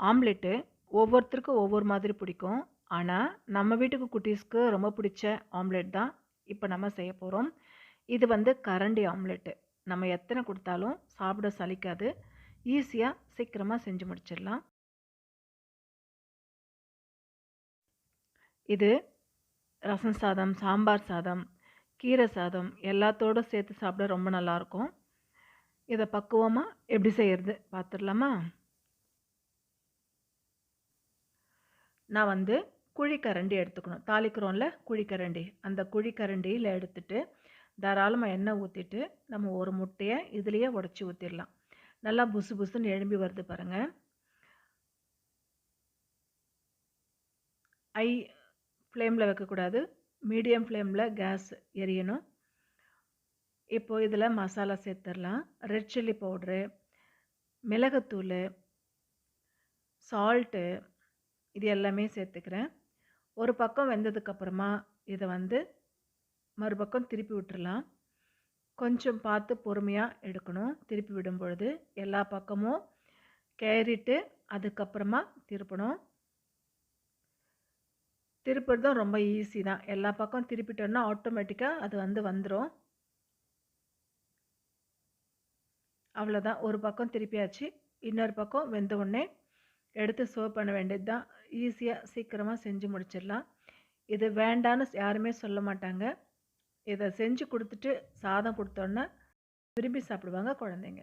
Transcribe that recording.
Omelette ஒவ்வொருத்தருக்கும் ஒவ்வொரு மாதிரி பிடிக்கும். ஆனால் நம்ம வீட்டுக்கு குட்டீஸ்க்கு ரொம்ப பிடிச்ச ஆம்லெட் தான் இப்போ நம்ம செய்ய போகிறோம் இது வந்து கரண்டி ஆம்லெட்டு. நம்ம எத்தனை கொடுத்தாலும் சாப்பிட சலிக்காது. ஈஸியாக சீக்கிரமாக செஞ்சு முடிச்சிடலாம். இது ரசம் சாதம் சாம்பார் சாதம் கீரை சாதம் எல்லாத்தோடு சேர்த்து சாப்பிட ரொம்ப நல்லாயிருக்கும் இதை பக்குவமாக எப்படி செய்கிறது பார்த்துடலாமா? நான் வந்து குழிக்கரண்டி எடுத்துக்கணும். தாளிக்கிறோம்ல குழிக்கரண்டி. அந்த குழிக்கரண்டியில் எடுத்துட்டு தாராளமாக எண்ணெய் ஊற்றிட்டு நம்ம ஒரு முட்டையை இதுலேயே உடச்சி ஊற்றிடலாம் நல்லா புசு புசுன்னு எழும்பி வருது பாருங்கள் ஐ ஃப்ளேமில் வைக்கக்கூடாது. மீடியம் ஃப்ளேமில் கேஸ் எரியணும். இப்போது இதில் மசாலா சேர்த்துடலாம். ரெட் சில்லி பவுட்ரு மிளகுத்தூள் சால்ட்டு இது எல்லாமே சேர்த்துக்கிறேன். ஒரு பக்கம் வெந்ததுக்கப்புறமா இதை வந்து மறுபக்கம் திருப்பி விட்டுறலாம். கொஞ்சம் பார்த்து பொறுமையாக எடுக்கணும். திருப்பி விடும் பொழுது எல்லா பக்கமும் கேரிட்டு அதுக்கப்புறமா திருப்பணும். திருப்புறதும் ரொம்ப ஈஸி தான். எல்லா பக்கம் திருப்பிட்டோன்னா ஆட்டோமேட்டிக்காக அது வந்து வந்துடும் அவ்வளோதான் ஒரு பக்கம் திருப்பியாச்சு. இன்னொரு பக்கம் வெந்த உடனே எடுத்து சர்வ் பண்ண வேண்டியது தான். ஈஸியாக சீக்கிரமாக செஞ்சு முடிச்சிடலாம். இது வேண்டான்னு யாருமே சொல்ல மாட்டாங்க. இதை செஞ்சு கொடுத்துட்டு சாதம் கொடுத்தோன்னே விரும்பி சாப்பிடுவாங்க குழந்தைங்க.